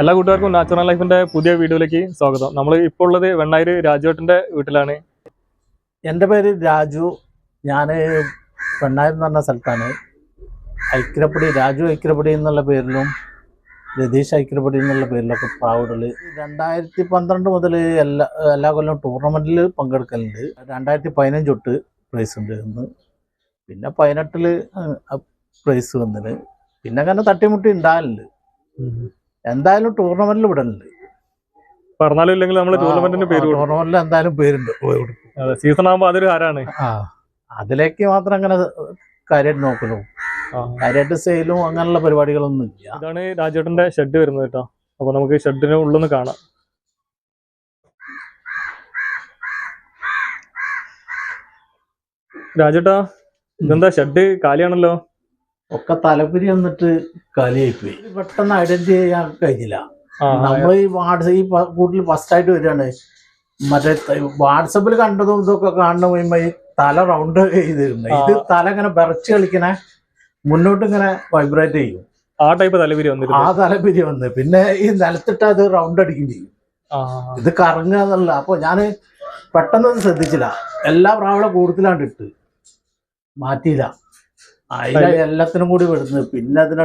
എല്ലാ കൂട്ടുകാർക്കും നാച്ചുറൽ ലൈഫിന്റെ പുതിയ വീഡിയോയിലേക്ക് സ്വാഗതം. നമ്മൾ ഇപ്പോൾ ഉള്ളത് വെണ്ണായിര് രാജുവേട്ടന്റെ വീട്ടിലാണ്. എന്റെ പേര് രാജു. ഞാൻ പെണ്ണായിരം എന്ന് പറഞ്ഞ സ്ഥലത്താണ്. ഐക്യപ്പടി രാജു ഐക്യപ്പടി എന്നുള്ള പേരിലും രതീഷ് ഐക്യപ്പടി എന്നുള്ള പേരിലൊക്കെ പ്രാവുകൾ രണ്ടായിരത്തി പന്ത്രണ്ട് മുതൽ എല്ലാ എല്ലാ കൊല്ലം ടൂർണമെന്റിൽ പങ്കെടുക്കലുണ്ട്. രണ്ടായിരത്തി പതിനഞ്ച് തൊട്ട് പ്രൈസ് ഉണ്ട് ഇന്ന് പിന്നെ പതിനെട്ടിൽ പ്രൈസ് വന്നിന്. പിന്നെ അങ്ങനെ തട്ടിമുട്ടി ഉണ്ടാകലുണ്ട്. എന്തായാലും ടൂർണമെന്റിൽ വിടലുണ്ട്. പറഞ്ഞാലും ഇല്ലെങ്കിൽ നമ്മൾ ടൂർണമെന്റിന് പേര് ടൂർണമെന്റിൽ എന്തായാലും പേരുണ്ട്. സീസൺ ആകുമ്പോൾ അതൊരു ആരാണ്? ആ അതിലേക്ക് മാത്രം അങ്ങനെ കാര്യമായിട്ട് നോക്കുന്നു കാര്യമായിട്ട് സെയിലും അങ്ങനെയുള്ള പരിപാടികളൊന്നും ഇല്ല. ഇതാണ് രാജേട്ടന്റെ ഷെഡ് വരുന്നത് കേട്ടോ. അപ്പൊ നമുക്ക് ഷെഡിന് ഉള്ളൊന്ന് കാണാം. രാജേട്ടാ ഇതെന്താ ഷെഡ് കാലിയാണല്ലോ? ഒക്കെ തലപ്പിരി വന്നിട്ട് കലിയായിപ്പോയി പെട്ടെന്ന് ഐഡന്റിഫൈ ചെയ്യാൻ കഴിഞ്ഞില്ല. നമ്മൾ ഈ വാട്സ് ഈ കൂട്ടിൽ ഫസ്റ്റ് ആയിട്ട് വരികയാണ്. മറ്റേ വാട്സപ്പിൽ കണ്ടതും ഇതൊക്കെ കാണുന്ന കഴിയുമ്പോൾ ഈ തല റൗണ്ട് ചെയ്തിരുന്നു. ഇത്. തല ഇങ്ങനെ വിറച്ച് കളിക്കണ മുന്നോട്ട് ഇങ്ങനെ വൈബ്രേറ്റ് ചെയ്യും. ആ ടൈപ്പ് തലപിരി വന്നിരുന്നു. ആ തലപ്പിരി വന്ന്. പിന്നെ ഈ നിലത്തിട്ട് അത് റൗണ്ട് അടിക്കുകയും ചെയ്യും. ഇത് കറങ്ങുക എന്നുള്ള അപ്പൊ ഞാൻ പെട്ടെന്ന് ശ്രദ്ധിച്ചില്ല. എല്ലാ പ്രാവളെ കൂടുതലാണ്ട് ഇട്ട്. മാറ്റിയില്ല. എല്ലാത്തിനും കൂടി വിടുന്നത് പിന്നെ അതിനെ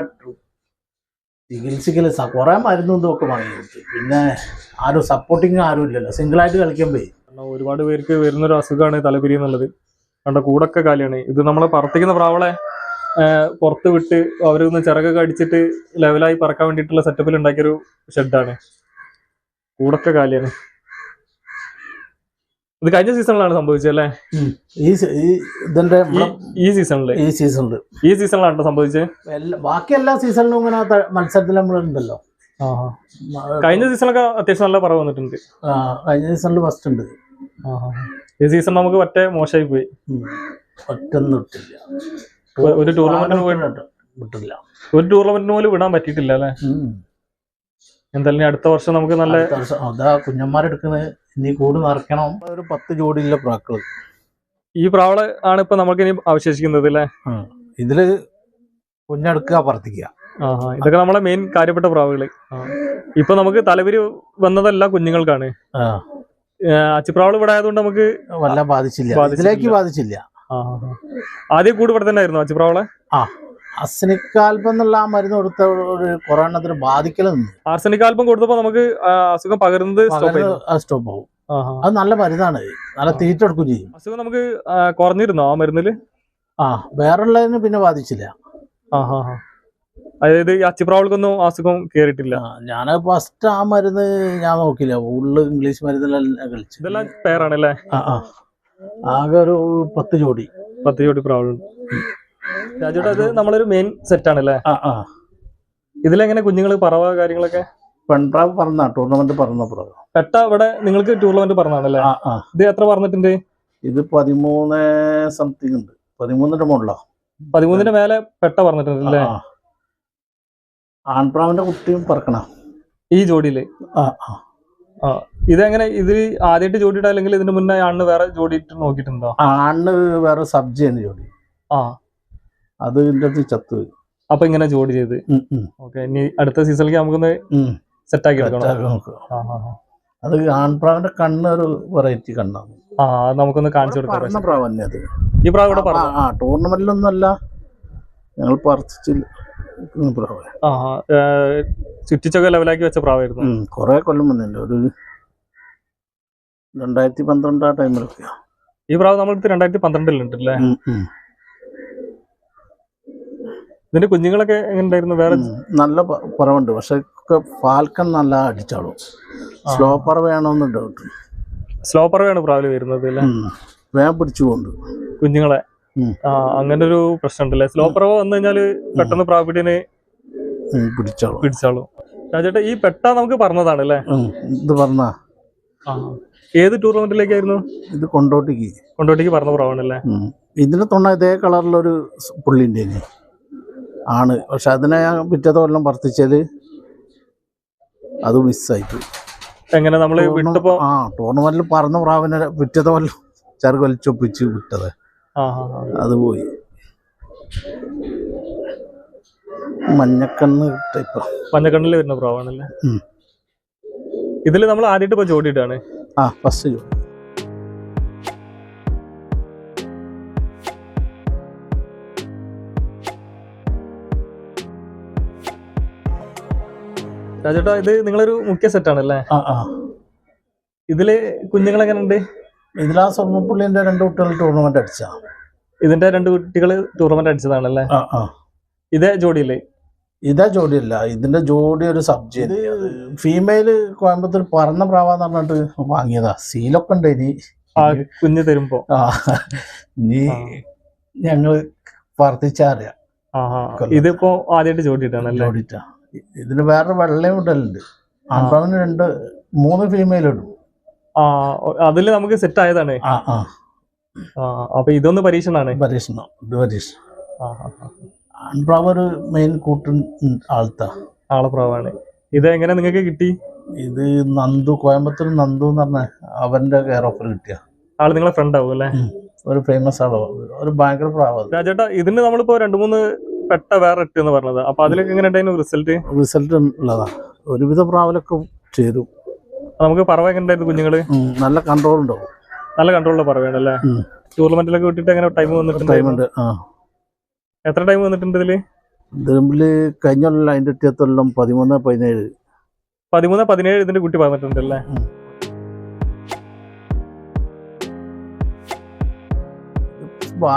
ചികിത്സിക്കൽ കുറെ മരുന്നും ഇതൊക്കെ വാങ്ങി കൊടുത്തു പിന്നെ ആരും സപ്പോർട്ടിങ് ആരും ഇല്ലല്ലോ. സിംഗിൾ ആയിട്ട് കളിക്കാൻ പോയി ഒരുപാട് പേർക്ക് വരുന്നൊരു അസുഖമാണ് തലപിരി എന്നുള്ളത്. കണ്ട കൂടൊക്കെ കാലിയാണ്. ഇത് നമ്മൾ പറത്തിക്കുന്ന പ്രാവളെ പുറത്ത് വിട്ട് അവരൊന്ന് ചിറകൊക്കെ അടിച്ചിട്ട് ലെവലായി പറക്കാൻ വേണ്ടിയിട്ടുള്ള സെറ്റപ്പിൽ ഉണ്ടാക്കിയൊരു ഷെഡാണ് കൂടൊക്കെ കാലിയാണ്. ഇത് കഴിഞ്ഞ സീസണിലാണ് സംഭവിച്ചത് അല്ലേ? ഈ ഇതിന്റെ ഈ സീസണിൽ. ഈ സീസണിൽ ഈ സീസണിലാണ് സംഭവിച്ചത്. ബാക്കി എല്ലാ സീസണിലും ഇങ്ങനെ മത്സരത്തിൽ നമ്മളുണ്ടല്ലോ കഴിഞ്ഞ സീസണൊക്കെ അത്യാവശ്യം നല്ല പറവ് വന്നിട്ടുണ്ട്. കഴിഞ്ഞ സീസണിൽ ഫസ്റ്റ് ഉണ്ട്. ഈ സീസൺ നമുക്ക് മറ്റേ മോശമായി പോയി. ഇട്ടില്ല. ഒരു- ടൂർണമെന്റിന് പോയി വിട്ടില്ല. ഒരു ടൂർണമെന്റിന് പോലും വിടാൻ പറ്റിയിട്ടില്ല അല്ലേ? എന്തായാലും അടുത്ത വർഷം നമുക്ക് നല്ല അതാ കുഞ്ഞന്മാരെടുക്കുന്നത് ഇനി കൂട് നിറയ്ക്കണം ഒരു പത്ത് ജോഡിയുള്ള പ്രാക്കൾ ഈ പ്രാവൾ ആണ് ഇപ്പൊ നമുക്ക് ഇനി അവശേഷിക്കുന്നത് അല്ലേ ഇതിൽ കുഞ്ഞെടുക്കുക പറത്തിക്കുക. ആഹാ. ഇതൊക്കെ നമ്മളെ മെയിൻ കാര്യപ്പെട്ട പ്രാവുകൾ. ഇപ്പൊ നമുക്ക് തലവിരി വന്നതല്ല കുഞ്ഞുങ്ങൾക്കാണ്. ആ, അച്ചിപ്രാവൾ ഇവിടെ ആയതുകൊണ്ട് നമുക്ക് വല്ല ബാധിച്ചില്ല. ബാധിച്ചില്ല. ആദ്യം കൂട് ഇവിടെ തന്നെ ആയിരുന്നു അച്ചിപ്രാവളെ? അസ്നിക്കാൽപ്പം എന്നുള്ള ആ മരുന്ന് കൊടുത്ത ഒരു കൊറോണത്തിന് ബാധിക്കൽ ആർസനിക്കാൽപം കൊടുത്തപ്പോ നമുക്ക് അസുഖം പകരുന്നത് സ്റ്റോപ്പ് ആവും. അത് നല്ല മരുന്നാണ് നല്ല തീറ്റ എടുക്കുകയും ചെയ്യും. അസുഖം നമുക്ക് കുറഞ്ഞിരുന്നു ആ മരുന്നിൽ? ആ വേറുള്ളതിന് പിന്നെ ബാധിച്ചില്ല. അതായത് അച്ചിപ്രാവൾക്കൊന്നും അസുഖം കേറിയിട്ടില്ല. ഞാൻ ഫസ്റ്റ് ആ മരുന്ന് ഞാൻ നോക്കില്ല ഉള്ളു ഇംഗ്ലീഷ് മരുന്നിലെല്ലാം കളിച്ചു ഇതെല്ലാം പേരാണല്ലേ ആകെ ഒരു പത്ത് ജോഡി. പത്ത് ജോഡി പ്രാവുണ്ട് രാജുട്ടാ ഇത് നമ്മളൊരു മെയിൻ സെറ്റ് ആണല്ലേ? ആ ആ. ഇതിലെങ്ങനെ കുഞ്ഞുങ്ങൾ പറവ കാര്യങ്ങളൊക്കെ? പെൺപ്രാവ് പറഞ്ഞ ടൂർണമെന്റ് പറഞ്ഞ പ്രാവ് പെട്ട ഇവിടെ നിങ്ങൾക്ക് ടൂർണമെന്റ് പറഞ്ഞാണല്ലേ ഇത് എത്ര പറഞ്ഞിട്ടുണ്ട്? ഇത് പതിമൂന്ന് സംതിങ് ഉണ്ട്. പതിമൂന്നിന്റെ മുകളിലോ പതിമൂന്നിന്റെ മേലെ പെട്ട പറഞ്ഞിട്ടുണ്ട് അല്ലേ? ആ. ആൺപ്രാവിന്റെ കുട്ടിയും പറക്കണ. ഈ ജോഡിയിൽ? ഇതെങ്ങനെ ഇത് ആദ്യമായിട്ട് ജോഡിയിട്ട അല്ലെങ്കിൽ ഇതിന് മുന്നേ ആണ് വേറെ ജോഡിയിട്ട് നോക്കിയിട്ടുണ്ടോ? ആണ് വേറെ സബ്ജി ജോഡി. ആ. അത് ഇതിന്റെ അത് ചത്തു പോയി. അപ്പൊ ഇങ്ങനെ ജോഡി ചെയ്ത്? ഓക്കെ ഇനി അടുത്ത സീസണിലേക്ക് നമുക്കൊന്ന് സെറ്റാക്കി. അത് ആൺപ്രാവിന്റെ കണ്ണ് ഒരു വെറൈറ്റി കണ്ണാണ്. ആ നമുക്കൊന്ന് കാണിച്ചു കൊടുക്കാം. ടൂർണമെന്റിലൊന്നല്ല പ്രാവ് തന്നെ അത്. ഈ പ്രാവ് ഇവിടെ ആ, പറഞ്ഞു? ആ ടൂർണമെന്റിലൊന്നും അല്ല ഞങ്ങൾ പറിച്ചില്ല പ്രാവ്. ആ ആ, ഏ, ചുറ്റിച്ചൊക്കെ ലെവലാക്കി വെച്ച പ്രാവായിരുന്നു. കുറെ കൊല്ലം മുന്നുണ്ട് ഒരു രണ്ടായിരത്തി പന്ത്രണ്ട് ആ ടൈമിലൊക്കെയാ ഈ പ്രാവ് നമ്മളടുത്ത് രണ്ടായിരത്തി പന്ത്രണ്ടിലുണ്ട് അല്ലേ ഉം, ഉം. ഇതിന്റെ കുഞ്ഞുങ്ങളൊക്കെ എങ്ങനെയുണ്ടായിരുന്നു? വേറെ നല്ല കുറവുണ്ട്. പക്ഷെ ഫാൽക്കൺ നല്ല അടിച്ചാളും സ്ലോ പറവ വേണമെന്ന് ഡൗട്ട് സ്ലോ പറവയാണ് പ്രാവിൽ വരുന്നത് വേഗം പിടിച്ചു പോകുന്നു കുഞ്ഞുങ്ങളെ. അങ്ങനെ ഒരു പ്രശ്നം ഉണ്ടല്ലേ സ്ലോ പറവ വന്നു കഴിഞ്ഞാൽ പെട്ടെന്ന് പ്രാവിഡിനെ പിടിച്ചാളും. പിടിച്ചാളും. രാജേട്ടാ ഈ പെട്ട നമുക്ക് പറഞ്ഞതാണ് അല്ലേ? ഇത് പറഞ്ഞ. ഏത് ടൂർണമെന്റിലേക്കായിരുന്നു? ഇത് കൊണ്ടോട്ടിക്ക്. കൊണ്ടോട്ടിക്ക് പറഞ്ഞ പ്രാവാണല്ലേ. ഇതിന് തൊണ്ണ ഇതേ കളറിലൊരു പുള്ളിന്റെ ആണ്. പക്ഷെ അതിനെ ഞാൻ പിറ്റത്തെ കൊല്ലം വർത്തിച്ചാൽ അത് മിസ്സായിപ്പോയി. എങ്ങനെ നമ്മൾ വിട്ടപ്പോ ആ ടൂർണമെന്റിൽ പറന്ന പ്രാവിനെ പിറ്റത്തെ കൊല്ലം ചെറുക്ക് വലിച്ചൊപ്പിച്ച് വിട്ടത്. അത് പോയി. മഞ്ഞക്കണ്ണ് ടൈപ്പ് മഞ്ഞക്കണ്ണിൽ വരുന്ന പ്രാവാണല്ലേ? ഇതിൽ ഇതിൽ നമ്മൾ ആദ്യമായിട്ട് ഇപ്പൊ ജോഡിയിട്ടാണ് ആ ഫസ്റ്റ് ജോഡി രാജേട്ടാ ഇത് നിങ്ങളൊരു മുഖ്യ സെറ്റാണ് അല്ലേ ആ ഇതിൽ കുഞ്ഞുങ്ങൾ എങ്ങനെയുണ്ട്? ഇതിലാ സ്വർണപ്പുള്ളിന്റെ രണ്ട് കുട്ടികൾ ടൂർണമെന്റ് അടിച്ച. ഇതിന്റെ രണ്ട് കുട്ടികൾ ടൂർണമെന്റ് അടിച്ചതാണല്ലേ? ആ ആ. ഇതേ ജോഡിയില്ലേ ഇതാ ജോഡിയല്ല ഇതിന്റെ ജോഡി ഒരു സബ്ജക്ട് ഫീമെയിൽ കോയമ്പത്തൂർ പറന്ന പ്രാവാന്ന് പറഞ്ഞിട്ട് വാങ്ങിയതാ. സീലൊക്കെ ഉണ്ട് ഇനി. കുഞ്ഞു തരുമ്പോ? ആ ഇനി. ഞങ്ങൾ വർദ്ധിച്ചറിയാം. ഇതിപ്പോ ആദ്യമായിട്ട് ജോഡിയിട്ടാണല്ലേ ജോഡിറ്റാ ഇതിന് വേറെ വെള്ളയും ഇടലുണ്ട് ആൺപ്രാവിന് രണ്ട് മൂന്ന് ഫീമെയിൽ ഇടും. ആ അതിൽ നമുക്ക് സെറ്റ് ആയതാണ്. ആ ആ. ആ അപ്പൊ ഇതൊന്ന് പരീക്ഷണാണ്. പരീക്ഷണം ഇത് പരീക്ഷണം. ആൺപ്രാവ് ഒരു മെയിൻ കൂട്ടൻ ആൾത്താ. ആളപ്രാവാണ്. ഇത് എങ്ങനെ നിങ്ങൾക്ക് കിട്ടി? ഇത് നന്ദു കോയമ്പത്തൂർ നന്ദു എന്ന് പറഞ്ഞ അവന്റെ കെയർ ഓഫർ കിട്ടിയ. ആൾ നിങ്ങളെ ഫ്രണ്ട് ആവും അല്ലേ? ഒരു ഫേമസ് ആളോ. ഒരു ഭയങ്കര പ്രാവ്. രാജേട്ടാ ഇതിന് നമ്മളിപ്പോ രണ്ടു മൂന്ന് പെട്ട വേറെ ഇട്ട് എന്ന് പറഞ്ഞത്. അപ്പൊ അതിലൊക്കെ എങ്ങനെ ഉണ്ടായിരുന്നു റിസൾട്ട് റിസൾട്ട് ഉള്ളതാ ഒരുവിധ പ്രാവലൊക്കെ ചേരും നമുക്ക് പറവ എങ്ങനെ ഉണ്ടായിരുന്നു കുഞ്ഞുങ്ങൾ? നല്ല കൺട്രോൾ ഉണ്ടാവും നല്ല കൺട്രോളുള്ള പറവയാണല്ലേ? ഉം. ടൂർണമെന്റിലൊക്കെ വിട്ടിട്ട് എങ്ങനെ ടൈം വന്നിട്ടുണ്ട്? ടൈമുണ്ട് എത്ര ടൈം വന്നിട്ടുണ്ട് ഇതിൽ? ഇതിൽ കഴിഞ്ഞ കൊല്ലം അതിന്റെ എത്തിയത്തൊല്ലം പതിമൂന്ന് പതിനേഴ്. പതിമൂന്ന് പതിനേഴ് ഇതിന്റെ കുട്ടി പറഞ്ഞിട്ടുണ്ടല്ലേ?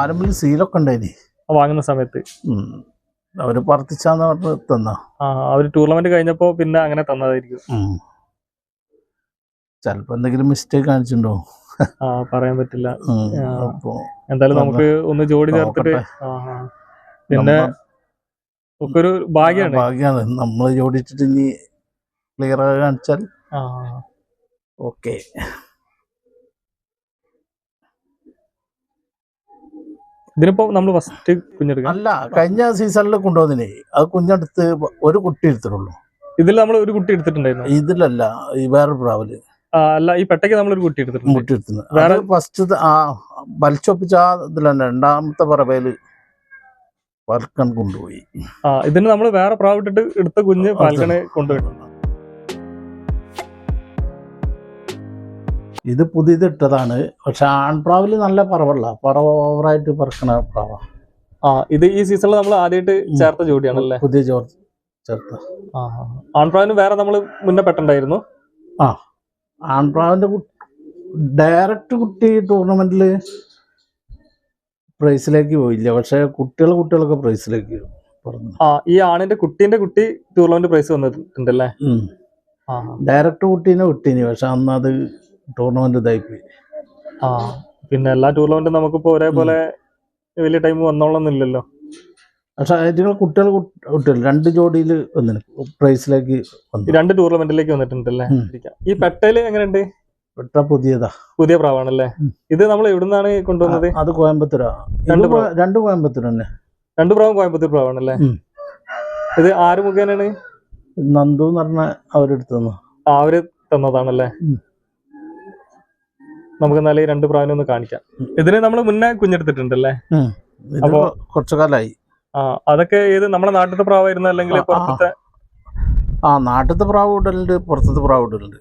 ആരംഭിൽ സീലൊക്കെ ഉണ്ടായിനി. വാങ്ങുന്ന സമയത്ത്. അവർ പറത്തിച്ചാന്ന് പറഞ്ഞ് തന്ന. ആ അവർ ടൂർണമെന്റ് കഴിഞ്ഞപ്പോ പിന്നെ അങ്ങനെ തന്നതായിരിക്കും. ചിലപ്പോ എന്തെങ്കിലും മിസ്റ്റേക്ക് കാണിച്ചിട്ടുണ്ടോ? ആ പറയാൻ പറ്റില്ല. എന്തായാലും നമുക്ക് ഒന്ന് ജോഡി ചേർത്തിട്ട്. പിന്നെ ഒക്കെ ഒരു ഭാഗ്യാണ്. ഭാഗ്യാണ്. നമ്മൾ ജോഡിച്ചിട്ട് ഇനി ക്ലിയർ കാണിച്ചാൽ ഓക്കെ. ഇതിനിപ്പോ നമ്മൾ ഫസ്റ്റ് കുഞ്ഞെടുക്കാം. അല്ല കഴിഞ്ഞ സീസണിൽ കൊണ്ടുവന്നിനെ അത് കുഞ്ഞെടുത്ത് ഒരു കുട്ടി എടുത്തിട്ടുള്ളൂ. ഇതിൽ നമ്മൾ ഒരു കുട്ടി എടുത്തിട്ടുണ്ടായിരുന്നു. ഇതിലല്ല ഈ വേറെ പ്രാവൽ. അല്ല ഈ പെട്ടയ്ക്ക് നമ്മൾ ഒരു കുട്ടി എടുത്തിട്ടുണ്ട്. കുട്ടി എടുത്തിട്ടുണ്ട്. വേറെ- വേറെ ഫസ്റ്റ് ആ വലിച്ചൊപ്പിച്ച ആ ഇതിൽ തന്നെ രണ്ടാമത്തെ പറവയിൽ പാൽക്കൺ കൊണ്ടുപോയി. ആ ഇതിന് നമ്മൾ വേറെ പ്രാവിട്ടിട്ട് എടുത്ത കുഞ്ഞ് പാൽക്കണെ കൊണ്ടുപോയിട്ടുണ്ട് ഇത് പുതിയത് ഇട്ടതാണ് പക്ഷെ ആൺപ്രാവിൽ നല്ല പറവല്ല. പറവ ഓവറായിട്ട് പറക്കണ പ്രാവ. ആ ഇത് ഈ സീസണിൽ നമ്മൾ ആദ്യമായിട്ട് ചേർത്ത ജോഡിയാണല്ലേ? പുതിയ ജോർജ് ചേർത്ത. ആൺപ്രാവിന് വേറെ നമ്മൾ മുന്നേ പെട്ടണ്ടായിരുന്നു ആ ആൺപ്രാവിന്റെ ഡയറക്റ്റ് കുട്ടി ടൂർണമെന്റിൽ പ്രൈസിലേക്ക് പോയില്ല. പക്ഷെ കുട്ടികൾ കുട്ടികളൊക്കെ പ്രൈസിലേക്ക് ആ ഈ ആണിന്റെ കുട്ടീന്റെ കുട്ടി ടൂർണമെന്റ് പ്രൈസ് വന്നിട്ടുണ്ടല്ലേ? ഡയറക്റ്റ് കുട്ടീനെ വിട്ടീനി. പക്ഷെ അന്ന് അത് ടൂർണമെന്റ് ഇതായിപ്പോയി ആ പിന്നെ എല്ലാ ടൂർണമെന്റും നമുക്കിപ്പോ ഒരേപോലെ വലിയ ടൈം വന്നോളന്നില്ലല്ലോ. പക്ഷെ അതിന് കുട്ടികൾ കുട്ടികൾ രണ്ട് ജോഡിയിൽ വന്നിന് പ്രൈസിലേക്ക് രണ്ട് ടൂർണമെന്റിലേക്ക് വന്നിട്ടുണ്ടല്ലേ. ഈ പെട്ടയിൽ എങ്ങനെയുണ്ട്? പെട്ട പുതിയതാ. പുതിയ പ്രാവാണല്ലേ. ഇത് നമ്മൾ എവിടുന്നാണ് കൊണ്ടുവന്നത്? അത് കോയമ്പത്തൂരാ. രണ്ട് രണ്ട് കോയമ്പത്തൂർ തന്നെ. രണ്ട് പ്രാവും കോയമ്പത്തൂർ പ്രാവാണല്ലേ. ഇത് ആര് മുഖേനയാണ്? നന്ദു എന്ന് പറഞ്ഞ അവരെടുത്തു അവർ തന്നതാണല്ലേ. നമുക്ക് എന്നാലും രണ്ട് പ്രാവിനെ ഒന്ന് കാണിക്കാം. ഇതിന് നമ്മൾ മുന്നേ കുഞ്ഞെടുത്തിട്ടുണ്ടല്ലേ? അപ്പൊ കുറച്ചു കാലമായി ആ അതൊക്കെ ഏത് നമ്മുടെ നാട്ടിലത്തെ പ്രാവായിരുന്നു അല്ലെങ്കിൽ പുറത്തെ ആ. പുറത്തത്തെ? ആ നാട്ടിലത്തെ പ്രാവ് ഇടലുണ്ട് പുറത്തത്തെ പ്രാവ് ഇടലുണ്ട്.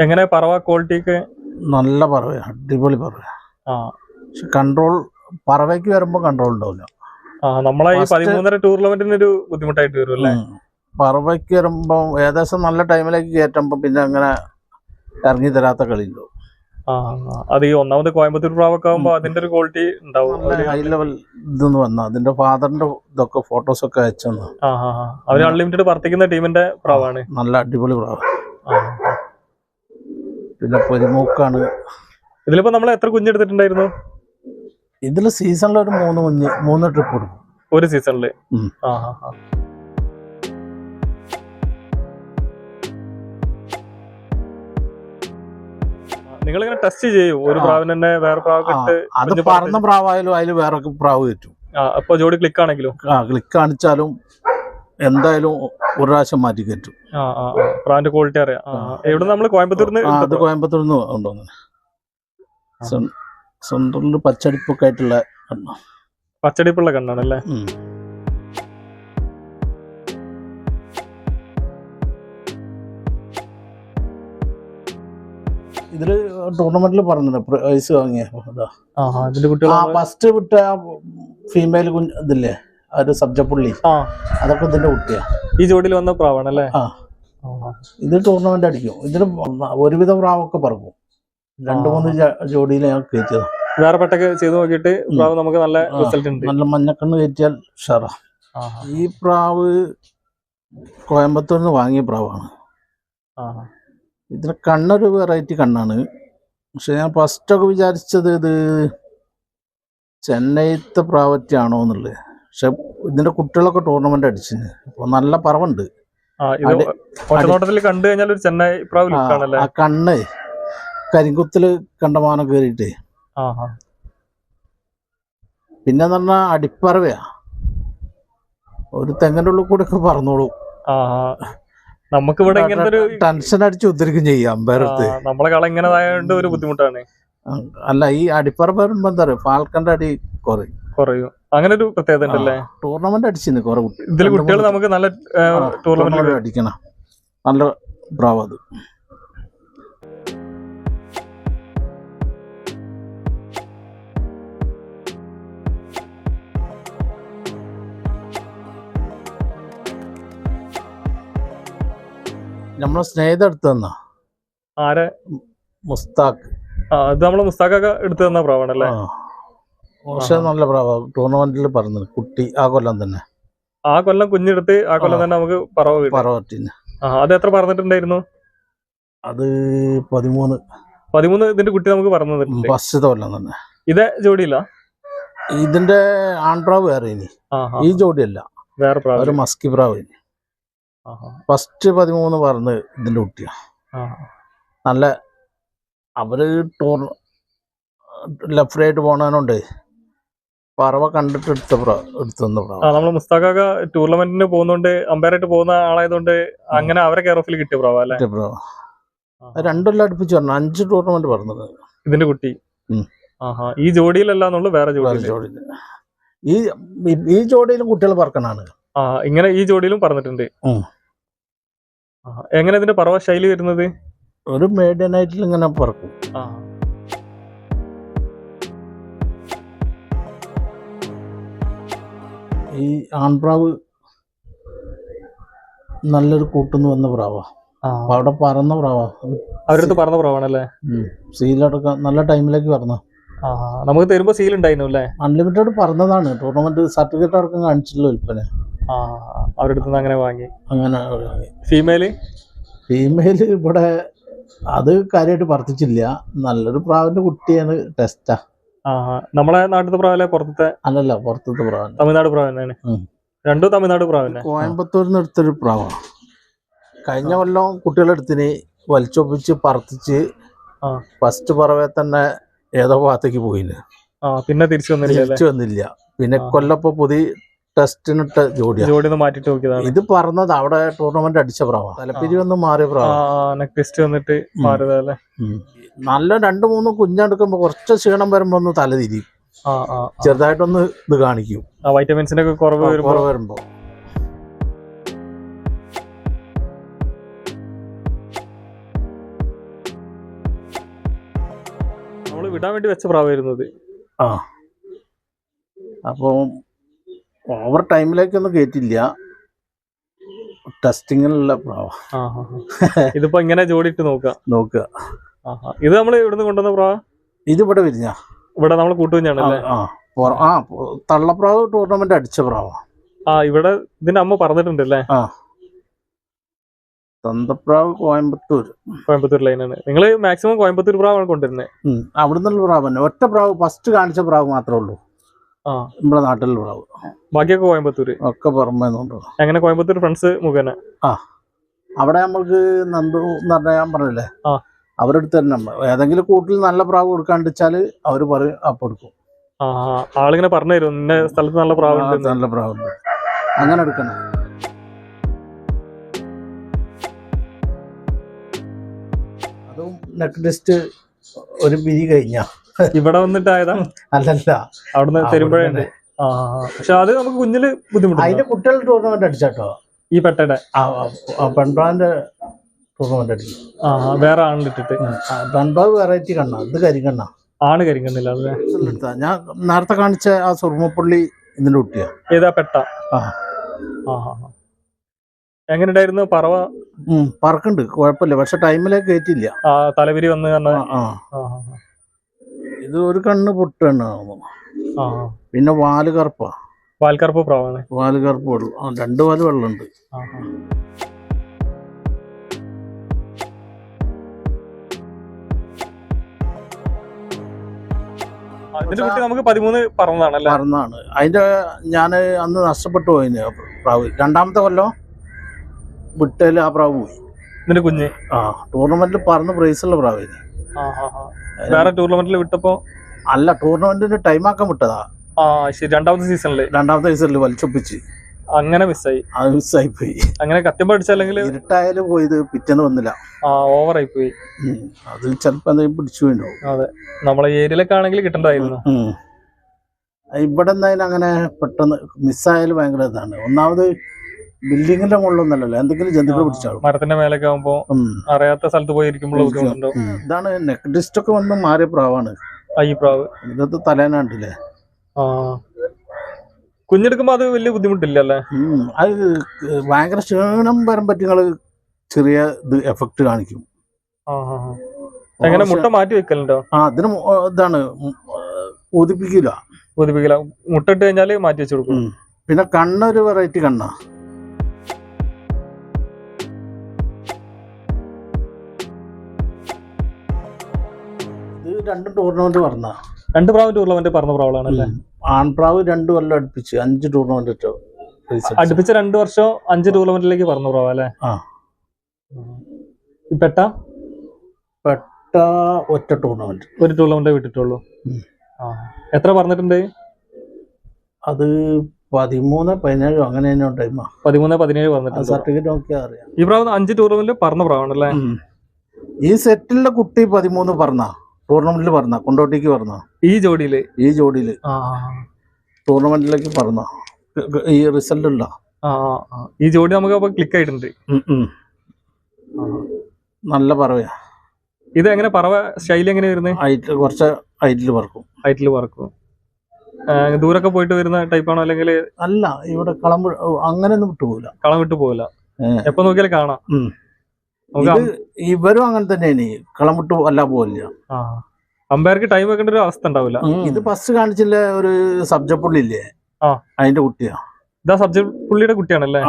എങ്ങനെ പറവ ക്വാളിറ്റി ഒക്കെ? നല്ല പറവ അടിപൊളി പറവ ആ. പക്ഷെ കൺട്രോൾ പറവയ്ക്ക് വരുമ്പോ കൺട്രോൾ ഉണ്ടാവില്ല. നമ്മളെ ഈ പതിമൂന്നര ടൂർണമെന്റിന് ഒരു ബുദ്ധിമുട്ടായിട്ട് വരും അല്ലേ? പറവയ്ക്ക് വരുമ്പോ ഏകദേശം നല്ല ടൈമിലേക്ക് കയറ്റുമ്പോ പിന്നെ അങ്ങനെ ഇറങ്ങി തരാത്ത കളിയുണ്ടോ. അത് ഈ ഒന്നാമത് കോയമ്പത്തൂർ പ്രാവൊക്കെ ആകുമ്പോ അതിന്റെ ഒരു ക്വാളിറ്റി ഉണ്ടാവും. ഹൈ ലെവൽ ഇതൊന്ന് വന്ന അതിന്റെ ഫാദറിന്റെ ഇതൊക്കെ ഫോട്ടോസ് ഒക്കെ അയച്ചു തന്നു. ആ ആ ആ. അവർ അൺലിമിറ്റഡ് വർത്തിക്കുന്ന ടീമിന്റെ പ്രാവാണ്. നല്ല അടിപൊളി പ്രാവ്. പിന്നെ പൊരിമൂക്കാണ്. ഇതിലിപ്പോ നമ്മൾ എത്ര കുഞ്ഞെടുത്തിട്ടുണ്ടായിരുന്നു? ഇതിൽ സീസണിൽ ഒരു മൂന്ന് കുഞ്ഞ് മൂന്ന് ട്രിപ്പ് കൊടുക്കും ഒരു സീസണിൽ. ആ ഹാ ആ. നിങ്ങൾ ഇങ്ങനെ ടെസ്റ്റ് ചെയ്യും ഒരു. പ്രാവിന് തന്നെ വേറെ പ്രാവൊക്കെ ആ, ഇട്ട് അത് പറന്ന പ്രാവായാലും അതിൽ വേറെ പ്രാവ് കയറ്റും അപ്പൊ ജോഡി ക്ലിക്ക് ആണെങ്കിലും ആ ക്ലിക്ക് കാണിച്ചാലും എന്തായാലും ഒരു പ്രാവശ്യം മാറ്റി കയറ്റും. പ്രാവിന്റെ ക്വാളിറ്റി അറിയാം. എവിടെ നമ്മൾ കോയമ്പത്തൂർന്ന് അത്? കോയമ്പത്തൂർ നിന്ന് കൊണ്ടുവന്നു സെൻട്രലിൽ പച്ചടിപ്പൊക്കെ ആയിട്ടുള്ള എണ്ണ. പച്ചടിപ്പുള്ള കണ്ണാണല്ലേ ടൂർണമെന്റിൽ പറഞ്ഞിട്ടുണ്ട്. പ്രൈസ് വാങ്ങിയ. അതാ. ആഹാ ഇതിന്റെ കുട്ടികൾ ഫസ്റ്റ് വിട്ട ഫീമെയിൽ കുഞ്ഞ് ഇതില്ലേ? ഒരു സബ്ജപ്പുള്ളി അതൊക്കെ ഇതിന്റെ കുട്ടിയാ. ഈ ജോഡിയിൽ വന്ന പ്രാവാണ് അല്ലേ? ആ. ഇത് ടൂർണമെന്റ് അടിക്കും. ഇതിന് ഒരുവിധ പ്രാവൊക്കെ പറക്കും. രണ്ടു മൂന്ന് ജോഡിയിൽ ഞാൻ കയറ്റിയത് വേറെ പെട്ടൊക്കെ ചെയ്ത് നോക്കിയിട്ട് പ്രാവ് നമുക്ക് നല്ല റിസൾട്ട് ഉണ്ട്. നല്ല മഞ്ഞക്കണ്ണ് കയറ്റിയാൽ ഉഷാറാ. ഈ പ്രാവ് കോയമ്പത്തൂരിൽ നിന്ന് വാങ്ങിയ പ്രാവാണ്. ഇതിന് കണ്ണൊരു വെറൈറ്റി കണ്ണാണ്. പക്ഷെ ഞാൻ ഫസ്റ്റൊക്കെ വിചാരിച്ചത് ഇത് ചെന്നൈത്തെ പ്രാവറ്റി ആണോ എന്നുള്ളത്. പക്ഷെ ഇതിന്റെ കുട്ടികളൊക്കെ ടൂർണമെന്റ് അടിച്ചു. അപ്പോൾ നല്ല പറവുണ്ട്. കണ്ടു കഴിഞ്ഞാൽ ഒരു ചെന്നൈ ആ, കണ്ണ് കരിങ്കുത്തിൽ കണ്ടമാനം കയറിയിട്ട്. പിന്നെ പറഞ്ഞാൽ അടിപ്പറവയാ. ഒരു തെങ്ങിന്റെ ഉള്ളിൽ കൂടെ ഒക്കെ പറന്നോളൂ ആഹാ നമുക്ക് ഇവിടെ ഇങ്ങനത്തെ ഒരു ടെൻഷൻ അടിച്ച് ഉദ്ധരിക്കും ചെയ്യാം അമ്പയർത്ത് നമ്മളെ കള ഇങ്ങനെ ആയതുകൊണ്ട് ഒരു ബുദ്ധിമുട്ടാണ്. അല്ല ഈ അടിപ്പറ വരുമ്പോ എന്താ പറയുക ഫാൽക്കന്റെ അടി കുറയും. കുറയും. അങ്ങനെ ഒരു പ്രത്യേകത ഉണ്ടല്ലേ? ടൂർണമെന്റ് അടിച്ചിരുന്നു കുറെ കുട്ടികൾ ഇതിൽ കുട്ടികൾ നമുക്ക് നല്ല ടൂർണമെന്റ് അടിക്കണം. നല്ല ബ്രാവ് അത്. നമ്മളെ സ്നേഹിത എടുത്തു തന്ന ആരെ മുസ്താഖ് ഇത് നമ്മളെ മുസ്താഖൊക്കെ എടുത്തു തന്ന പ്രാവണല്ലേ. പക്ഷെ നല്ല പ്രാവ. ടൂർണമെന്റിൽ പറഞ്ഞു കുട്ടി ആ കൊല്ലം തന്നെ. ആ കൊല്ലം കുഞ്ഞെടുത്ത് ആ കൊല്ലം. തന്നെ നമുക്ക് പറവ പറവറ്റിന് അത് എത്ര പറഞ്ഞിട്ടുണ്ടായിരുന്നു? അത് പതിമൂന്ന്. പതിമൂന്ന് ഇതിന്റെ കുട്ടി നമുക്ക് പറഞ്ഞു ഫസ്റ്റ് ഫസ്റ്റത്തെ കൊല്ലം തന്നെ. ഇതേ ജോഡിയില്ല? ഇതിന്റെ ആൺപ്രാവ് വേറെ ഇനി. ഈ ജോഡിയല്ല. വേറെ പ്രാവ്. ഒരു മസ്കി പ്രാവ് ഇനി. ഫസ്റ്റ് പതിമൂന്ന് പറഞ്ഞ് ഇതിന്റെ കുട്ടിയാ. നല്ല അവർ ടൂർ ലെഫ്റ്റ് ആയിട്ട് പോണതിനുണ്ട് പറവ കണ്ടിട്ട് എടുത്ത എടുത്തു നമ്മൾ മുസ്താഖ ടൂർണമെന്റിന് പോകുന്നോണ്ട് അമ്പയറായിട്ട് പോകുന്ന ആളായതുകൊണ്ട് അങ്ങനെ അവരെ കെയർ ഓഫിൽ കിട്ടിയ പ്രാവ്. അല്ലേ രണ്ടെല്ലാം അടുപ്പിച്ച് പറഞ്ഞു. അഞ്ച് ടൂർണമെന്റ് പറഞ്ഞത്. ഇതിന്റെ കുട്ടി? ഈ ജോഡിയിലല്ലാന്നുള്ളു വേറെ ജോഡിയിൽ ഈ ഈ- ജോഡിയിലും കുട്ടികൾ പറക്കണാണ് ഇങ്ങനെ ഈ ജോഡിയിലും പറഞ്ഞിട്ടുണ്ട്. എങ്ങനെ ഇതിന്റെ പറവ ശൈലി വരുന്നത്? ഒരു മീഡിയം ആയിട്ടിൽ ഇങ്ങനെ പറക്കും. ആ. ഈ ആൺപ്രാവ് നല്ലൊരു കൂട്ടുന്നു വന്ന പ്രാവാ. അവിടെ പറന്ന പ്രാവാ. അവരടുത്ത് പറന്ന പ്രാവാണല്ലേ? സീലടക്കം നല്ല ടൈമിലേക്ക് പറഞ്ഞു നമുക്ക് തരുമ്പോ സീൽ ഉണ്ടായിരുന്നു അല്ലേ? അൺലിമിറ്റഡ് പറഞ്ഞതാണ്. ടൂർണമെന്റ് സർട്ടിഫിക്കറ്റ് അടക്കം കാണിച്ചിട്ടുള്ള വിൽപ്പന. അവരുടെ അടുത്ത് അങ്ങനെ വാങ്ങി. അങ്ങനെ ഫീമെയിൽ ഫീമെയിൽ ഇവിടെ അത് കാര്യമായിട്ട് വർദ്ധിച്ചില്ല നല്ലൊരു പ്രാവിന്റെ കുട്ടിയാണ് ടെസ്റ്റാ. ആ നമ്മളെ നാട്ടിലത്തെ പ്രാവല്ലേ? പുറത്തത്തെ? അല്ലല്ല പുറത്തത്തെ പ്രാവൻ തമിഴ്നാട് പ്രാവ് തന്നെയാണ്. രണ്ടും തമിഴ്നാട് പ്രാവ് തന്നെ. നിന്ന് എടുത്തൊരു പ്രാവാണ് കഴിഞ്ഞ കൊല്ലം കുട്ടികളെടുത്തിന് വലിച്ചൊപ്പിച്ച് പറത്തിച്ച്. ഫസ്റ്റ് പറവെ തന്നെ ഏതോ ഭാഗത്തേക്ക് പോയിന്. ആ പിന്നെ തിരിച്ചു വന്നില്ല തിരിച്ചു വന്നില്ല. പിന്നെ. കൊല്ലപ്പോ പുതിയ ടെസ്റ്റിനിട്ട ജോഡി ജോഡി ഒന്ന് മാറ്റിട്ട് നോക്കിയതാണ്. ഇത് പറഞ്ഞത് അവിടെ ടൂർണമെന്റ് അടിച്ച പ്രാവാ. തലപ്പിരി വന്ന് മാറിയ പ്രാവാ. വന്നിട്ട്. മാറിയതല്ലേ? നല്ല രണ്ടു മൂന്ന് കുഞ്ഞെടുക്കുമ്പോ കുറച്ച് ക്ഷീണം വരുമ്പോ ഒന്ന് തല തിരിയും. ചെറുതായിട്ടൊന്ന് ഇത് കാണിക്കും. വൈറ്റമിൻസിന്റെ ഒക്കെ കുറവ് കുറവ് വരുമ്പോ. നമ്മൾ വിടാൻ വേണ്ടി വെച്ച പ്രാവായിരുന്നത് വരുന്നത് ആ. അപ്പോൾ ഓവർ ടൈമിലേക്കൊന്നും കയറ്റില്ല ടെസ്റ്റിങ്ങിലുള്ള പ്രാവ. ഇതിപ്പോ ഇങ്ങനെ ജോഡി നോക്ക. നോക്കുക. ഇത് നമ്മൾ ഇവിടുന്ന് കൊണ്ടുവന്ന പ്രാവ ഇത് ഇവിടെ വിരിഞ്ഞ ഇവിടെ നമ്മൾ കൂട്ടുകഞ്ഞാണല്ലേ ആ തള്ളപ്രാവ് ടൂർണമെന്റ് അടിച്ച പ്രാവ. ആ ഇവിടെ ഇതിന്റെ അമ്മ പറഞ്ഞിട്ടുണ്ട് അല്ലേ ആ. തന്തപ്രാവ് കോയമ്പത്തൂർ. കോയമ്പത്തൂർ ലൈനാണ് നിങ്ങൾ മാക്സിമം കോയമ്പത്തൂർ പ്രാവാണ് കൊണ്ടുവരുന്നത് അവിടെ അവിടുന്നുള്ള പ്രാവ് തന്നെ. ഒറ്റ പ്രാവ് ഫസ്റ്റ് കാണിച്ച പ്രാവ് മാത്രമേ ഉള്ളൂ. നമ്മുടെ നാട്ടിലുള്ള പ്രാവ് ബാക്കിയൊക്കെ കോയമ്പത്തൂര്. ഒക്കെ പറമ്പുണ്ട് എങ്ങനെ കോയമ്പത്തൂർ ഫ്രണ്ട്സ് മുഖേന? ആ. അവിടെ നമ്മൾക്ക് നന്ദു എന്ന് പറഞ്ഞാൽ ഞാൻ പറഞ്ഞില്ലേ. അവരെടുത്ത് തന്നെ നമ്മ- ഏതെങ്കിലും കൂട്ടിൽ നല്ല പ്രാവ് കൊടുക്കാണ്ടിച്ചാൽ അവർ പറയും അപ്പൊ എടുക്കും. ആളിങ്ങനെ പറഞ്ഞു തരും ഇന്ന സ്ഥലത്ത് നല്ല പ്രാവ് നല്ല പ്രാവ് അങ്ങനെ എടുക്കണം. അതും നെക്ക് ടെസ്റ്റ് ഒരു വിധി കഴിഞ്ഞ. ഇവിടെ വന്നിട്ടായതാ? അല്ലല്ല. അവിടുന്ന് തരുമ്പോഴേ. പക്ഷെ അത് നമുക്ക് കുഞ്ഞിൽ ബുദ്ധിമുട്ട് അതിന്റെ കുട്ടികളുടെ ടൂർണമെന്റ് അടിച്ചാട്ടോ? ഈ പെട്ടയുടെ. ആ ടൂർണമെന്റ് അടിച്ചു. ആ വേറെ ആണിട്ടിട്ട് പെൺപ്രാവ് വെറൈറ്റി കണ്ണ. ഇത് കരിങ്കണ്ണ. ആണ് കരിങ്കണ്ണില്ല അല്ലേ? ഞാൻ നേരത്തെ കാണിച്ച ആ സുറുമപ്പള്ളി ഇതിന്റെ കുട്ടിയാ. ഏതാ പെട്ട? ആ. ആ. എങ്ങനെയുണ്ടായിരുന്നു പറവ? ഉം, പറക്കുണ്ട് കുഴപ്പമില്ല. പക്ഷെ ടൈമിലേക്ക് കയറ്റില്ല തലവിരി വന്ന് ആ, ഇത് ഒരു കണ്ണ് പൊട്ടാണ് ആ ആ. പിന്നെ വാൽ കറുപ്പാ. വാൽക്കറുപ്പ് പ്രാവാണ് വാൽ കറുപ്പ് വെള്ളം രണ്ട് വാൽ വെള്ളമുണ്ട്. ഇതിന്റെ കുട്ടി നമുക്ക് പതിമൂന്ന് പറന്നതാണല്ലേ പറഞ്ഞാണ്. അതിന്റെ ഞാൻ അന്ന് നഷ്ടപ്പെട്ടു പോയിന് പ്രാവ്. രണ്ടാമത്തെ കൊല്ലം വിട്ടേൽ ആ പ്രാവ് പോയി. ഇതിന്റെ കുഞ്ഞ്. ആ ടൂർണമെന്റിൽ പറന്ന് പ്രൈസുള്ള പ്രാവിന് ആ ആ ആ. വേറെ ടൂർണമെന്റിൽ വിട്ടപ്പോ? അല്ല ടൂർണമെന്റിന് ടൈമാക്കാൻ വിട്ടതാ. ആ ശരി രണ്ടാമത്തെ സീസണിൽ രണ്ടാമത്തെ സീസണിൽ വലിച്ചൊപ്പിച്ച്. അങ്ങനെ മിസ്സായി അത് മിസ്സായി പോയി. അങ്ങനെ കത്തിയമ്പോ അടിച്ചല്ലെങ്കിൽ ഇരുട്ടായാലും പോയത് പിറ്റേന്ന് വന്നില്ല. ആ ഓവറായി പോയി. അത് ചിലപ്പോ എന്തെങ്കിലും പിടിച്ചു വീണു അതെ. നമ്മളെ ഏരിയയിലൊക്കെ ആണെങ്കിൽ കിട്ടണ്ടായിരുന്നു ഇവിടെ എന്തായാലും അങ്ങനെ പെട്ടെന്ന് മിസ്സായാലും ഭയങ്കര ഇതാണ്. ഒന്നാമത് ബിൽഡിങ്ങിന്റെ മുകളിലൊന്നല്ലല്ലോ എന്തെങ്കിലും ജന്തുക്കൾ പിടിച്ചാളും മരത്തിന്റെ മേലൊക്കെ ആവുമ്പോ ഉം. അറിയാത്ത സ്ഥലത്ത് പോയിരിക്കുമ്പോൾ ഇതാണ് നെക്ക് ഡിസ്റ്റ് ഒക്കെ വന്ന് മാറിയ പ്രാവാണ്. ഈ പ്രാവ്. ഇതിനകത്ത് തലേന ആ. കുഞ്ഞെടുക്കുമ്പോ അത് വലിയ ബുദ്ധിമുട്ടില്ല അല്ലേ അത് ഭയങ്കര ക്ഷീണം വരാൻ പറ്റിയ ചെറിയ ഇത് എഫക്ട് കാണിക്കും. എങ്ങനെ മുട്ട മാറ്റി വെക്കലുണ്ടോ? ആ അതിന് ഇതാണ് ഊതിപ്പിക്കില്ല ഊതിപ്പിക്കില്ല മുട്ടിട്ട് മുട്ട ഇട്ട് കഴിഞ്ഞാൽ മാറ്റി വെച്ചു കൊടുക്കും. പിന്നെ കണ്ണൊരു വെറൈറ്റി കണ്ണാ. രണ്ട് ടൂർണമെന്റ് പറഞ്ഞ രണ്ട് പ്രാവ് ടൂർണമെന്റ് പറഞ്ഞ പ്രാവളാണ് അല്ലേ? ആൺപ്രാവ് രണ്ടു കൊല്ലം അടുപ്പിച്ച് അഞ്ച് ടൂർണമെന്റ് അടുപ്പിച്ച് രണ്ടു വർഷം അഞ്ച് ടൂർണമെന്റിലേക്ക് പറഞ്ഞ പ്രാവ് അല്ലേ? പെട്ട? പെട്ട ഒറ്റ ടൂർണമെന്റ്. ഒരു ടൂർണമെന്റ് വിട്ടിട്ടുള്ളൂ. എത്ര പറഞ്ഞിട്ടുണ്ട്? അത് പതിമൂന്ന് പതിനേഴോ അങ്ങനെ തന്നെ ടൈമാ പതിമൂന്ന് പതിനേഴ് പറഞ്ഞിട്ടുണ്ട്. സർട്ടിഫിക്കറ്റ് നോക്കിയാൽ അറിയാം. ഈ പ്രാവ് അഞ്ച് ടൂർണമെന്റ് പറഞ്ഞ പ്രാവാണല്ലേ. ഈ സെറ്റിലെ കുട്ടി പതിമൂന്ന് പറഞ്ഞ. ടൂർണമെന്റിൽ പറഞ്ഞ? കൊണ്ടോട്ടിക്ക് പറഞ്ഞ? ഈ ജോഡിയിൽ? ഈ ജോഡിയിൽ. ടൂർണമെന്റിലേക്ക് പറഞ്ഞ? ഈ റിസൾട്ട് ഉള്ള. ഈ ജോഡി നമുക്ക് അപ്പൊ ക്ലിക്ക് ആയിട്ടുണ്ട് നല്ല പറവയാ. ഇത് എങ്ങനെ പറവ ശൈലി എങ്ങനെ വരുന്നത് ഹൈറ്റ് കുറച്ച് ഹൈറ്റിൽ പറക്കും. ഹൈറ്റിൽ പറക്കും. ദൂരൊക്കെ പോയിട്ട് വരുന്ന ടൈപ്പാണോ അല്ലെങ്കിൽ അല്ല ഇവിടെ കളം അങ്ങനെ ഒന്നും വിട്ടു വിട്ടുപോകില്ല. കളം വിട്ടു പോകില്ല. എപ്പൊ നോക്കിയാലും കാണാം. ഇത് ഇവരും അങ്ങനെ തന്നെയാണ്. കളമുട്ട് അല്ല പോകില്ല ആ. അമ്പയർക്ക് ടൈം വെക്കേണ്ട ഒരു അവസ്ഥ ഉണ്ടാവില്ല. ഇത് ഫസ്റ്റ് കാണിച്ചില്ല ഒരു സബ്ജക്ട് പുള്ളില്ലേ ആ. അതിന്റെ കുട്ടിയാ. ഇതാ സബ്ജക്ട് പുള്ളിയുടെ കുട്ടിയാണല്ലേ?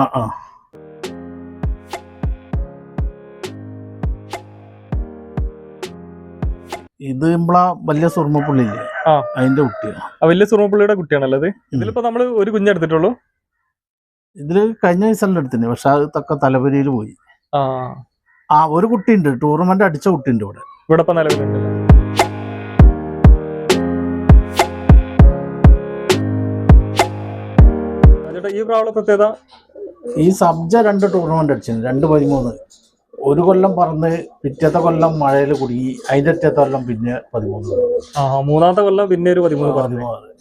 ഇത് നമ്മളാ വലിയ സുർമ്മപ്പുള്ളില്ലേ ആ. അതിന്റെ കുട്ടിയാ. ആ വലിയ സുറുമപ്പുള്ളിയുടെ കുട്ടിയാണല്ലേ ഇത്? ഇതിലിപ്പോ നമ്മൾ ഒരു കുഞ്ഞെടുത്തിട്ടുള്ളൂ ഇതിൽ കഴിഞ്ഞ ദിവസം എടുത്തിട്ടുണ്ട് പക്ഷെ അത് തക്ക തലപരിയിൽ പോയി. ആ. ആ ഒരു കുട്ടിയുണ്ട്. ടൂർണമെന്റ് അടിച്ച കുട്ടിയുണ്ട് ഇവിടെ. ഇവിടെ ഇപ്പൊ നിലവിലുണ്ട്. ചേട്ടാ ഈ പ്രാവള പ്രത്യേകത? ഈ സബ്ജ രണ്ട് ടൂർണമെന്റ് അടിച്ചിരുന്നു. രണ്ട് പതിമൂന്ന്. ഒരു കൊല്ലം പറന്ന് പിറ്റത്തെ കൊല്ലം മഴയിൽ കുടുങ്ങി അതിന്റെ അറ്റത്തെ കൊല്ലം പിന്നെ പതിമൂന്ന്. ആ മൂന്നാമത്തെ കൊല്ലം പിന്നെ ഒരു പതിമൂന്ന് പറഞ്ഞു പതിമൂന്ന്.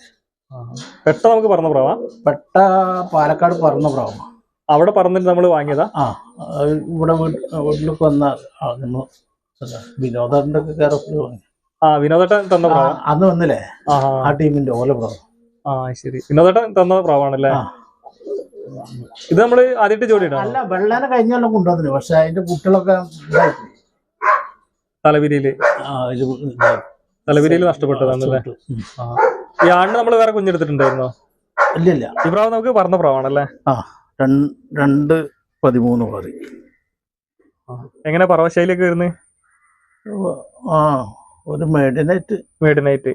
പെട്ട നമുക്ക് പറഞ്ഞ പ്രാവാ? പെട്ട പാലക്കാട് പറന്ന പ്രാവ. അവിടെ പറഞ്ഞിട്ട് നമ്മൾ വാങ്ങിയതാ? ആ അത് ഇവിടെ വീട്ട് വീട്ടിലേക്ക് വന്ന ആളുന്നു വിനോദന്റെ ഒക്കെ കയറപ്പിൽ വാങ്ങി. ആ വിനോദട്ടൻ തന്ന പ്രാവ്? അന്ന് വന്നില്ലേ? ആ ടീമിന്റെ ഓല പ്രാവ്. ആ ശരി. വിനോദട്ടൻ തന്ന പ്രാവാണല്ലേ. ഇത് നമ്മൾ ആദ്യമായിട്ട് ജോലി അല്ല വെള്ളേനെ കഴിഞ്ഞ കൊല്ലം കൊണ്ടുവന്നില്ല? പക്ഷെ അതിന്റെ കുട്ടികളൊക്കെ തലവിരിയിൽ. തലവിരിയിൽ നഷ്ടപ്പെട്ടതാണല്ലേ? ഈ ആണ്ട് നമ്മൾ വേറെ കുഞ്ഞെടുത്തിട്ടുണ്ടായിരുന്നോ? ഇല്ല ഇല്ല ഈ പ്രാവ് നമുക്ക് പറഞ്ഞ പ്രാവാണല്ലേ? ആ. രണ്ട് പതിമൂന്ന് പാറി എങ്ങനെ പറവശയിലേക്ക് വരുന്നത് ആ ഒരു മേഡിനായിട്ട് മേഡിനായിട്ട്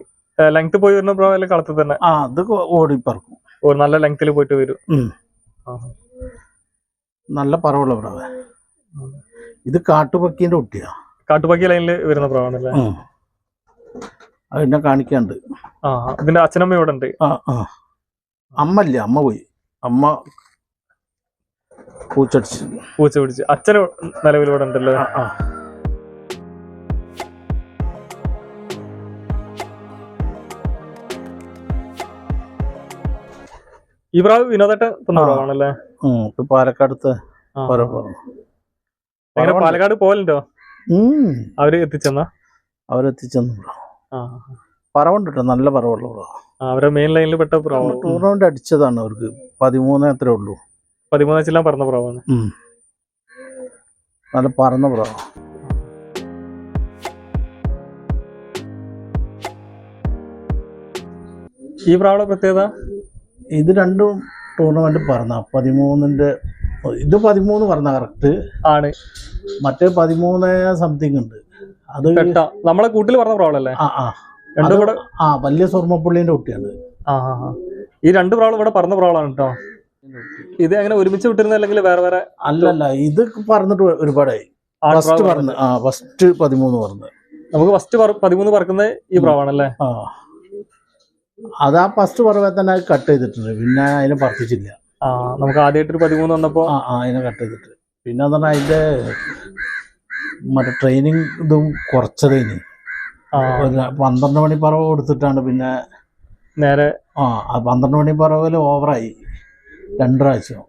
ലെങ്ത് പോയി വരുന്ന പ്രാവ് അല്ലെങ്കിൽ കളത്തിൽ തന്നെ. ആ അത് ഓടി പറക്കും ഒരു നല്ല ലെങ്ത്തിൽ പോയിട്ട് വരും. നല്ല പറവുള്ള പ്രാവ. ഇത് കാട്ടുപക്കീന്റെ കുട്ടിയാ. കാട്ടുപക്കി ലൈനിൽ വരുന്ന പ്രാവാണല്ലേ അതിനെ അത് കാണിക്കാണ്ട്. ആ ഇതിന്റെ അച്ഛനമ്മ ഇവിടെ ഉണ്ട്. ആ ആ. അമ്മ ഇല്ല? അമ്മ പോയി. അമ്മ പൂച്ചടിച്ച്. പൂച്ച പിടിച്ച് അച്ഛൻ നിലവിൽ ഇവിടെ ഉണ്ടല്ലോ ആ. ഈ പ്രാവ് വിനോദേട്ടൻ തന്ന ആ. പ്രാവാണല്ലേ ഉം. ഇത് പാലക്കാടത്തെ പറവുണ്ട്. പാലക്കാട്. പോകലുണ്ടോ അവർ എത്തിച്ചെന്നാ? അവരെത്തിച്ചെന്നു പറവുണ്ട് നല്ല പറവുള്ള അവരെ മെയിൻ ലൈനിൽ പെട്ട ടൂർണമെന്റ് അടിച്ചതാണ് അവർക്ക്. പതിമൂന്ന് അത്രേ ഉള്ളൂ. പതിമൂന്നാച്ചിലാൻ പറഞ്ഞ പ്രാവാണ് അത് നല്ല പറന്ന ബ്രോ ഈ പ്രാവളെ പ്രത്യേകത? ഇത് രണ്ടും ടൂർണമെന്റ് പറഞ്ഞ പതിമൂന്നിന്റെ ഇത് പതിമൂന്ന് പറഞ്ഞ കറക്റ്റ് ആണ്. മറ്റേ പതിമൂന്ന് സംതിങ് ഉണ്ട്. അത് നമ്മളെ കൂട്ടിൽ പറഞ്ഞ പ്രാവളല്ലേ ആ ആ. രണ്ടും കൂടെ ആ വലിയ സ്വർണപ്പുള്ളിന്റെ കുട്ടിയാണ്. ആ ആ ആ. ഈ രണ്ട് പ്രാവളം ഇവിടെ പറഞ്ഞ പ്രാവളാണ് കേട്ടോ. ഇത് അങ്ങനെ ഒരുമിച്ച് വിട്ടിരുന്ന അല്ലെങ്കിൽ വേറെ വേറെ അല്ലല്ല ഇത് പറഞ്ഞിട്ട് ഒരുപാടായി. ഫസ്റ്റ്? പറഞ്ഞു. ആ ഫസ്റ്റ് പതിമൂന്ന് പറഞ്ഞു. നമുക്ക് ഫസ്റ്റ് പതിമൂന്ന് പറക്കുന്നത് ഈ പ്രാവാണല്ലേ? അത് ആ ഫസ്റ്റ് പറവെ തന്നെ കട്ട് ചെയ്തിട്ടുണ്ട്. പിന്നെ അതിനെ പറപ്പിച്ചില്ല. ആ നമുക്ക് ആദ്യമായിട്ടൊരു പതിമൂന്ന് വന്നപ്പോ ആ അതിനെ കട്ട് ചെയ്തിട്ട്. പിന്നെ എന്ന് പറഞ്ഞാൽ അതിന്റെ മറ്റേ ട്രെയിനിങ് ഇതും ഒരു പന്ത്രണ്ട് മണി പറവ് കൊടുത്തിട്ടാണ് പിന്നെ നേരെ ആ ആ പന്ത്രണ്ട് മണി പറവിൽ ഓവറായി രണ്ട് പ്രാവശ്യം.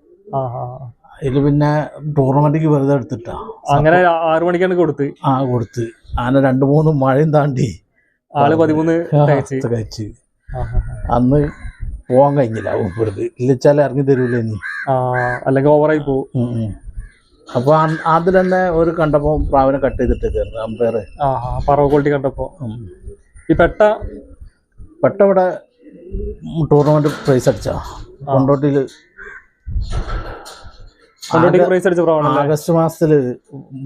അതിൽ പിന്നെ ടൂർണമെന്റിക്ക് വെറുതെ എടുത്തിട്ടാ. അങ്ങനെ ആറു മണിക്കാണ് കൊടുത്ത്. ആ കൊടുത്ത്. അങ്ങനെ രണ്ട് മൂന്ന് മഴയും താണ്ടി. ആൾ പതിമൂന്ന്. കഴിച്ച് അന്ന് പോവാൻ കഴിഞ്ഞില്ല ഉപ്പിടുത്ത് ഇല്ലച്ചാൽ ഇറങ്ങി തരൂല നീ അല്ലെങ്കിൽ ഓവറായി പോകും. അപ്പൊ അതിൽ തന്നെ ഒരു കണ്ടപ്പോ പ്രാവിനെ കട്ട് ചെയ്തിട്ട് അമ്പയർ ആ ആ പറവ ക്വാളിറ്റി കണ്ടപ്പോ. ഈ പെട്ട? പെട്ടവിടെ ടൂർണമെന്റ് പ്രൈസ് അടിച്ചാ. കൊണ്ടോട്ടിയിൽ കൊണ്ടോട്ടിക്ക് പ്രൈസ് അടിച്ച പ്രാവാണല്ലേ ആഗസ്റ്റ് മാസത്തിൽ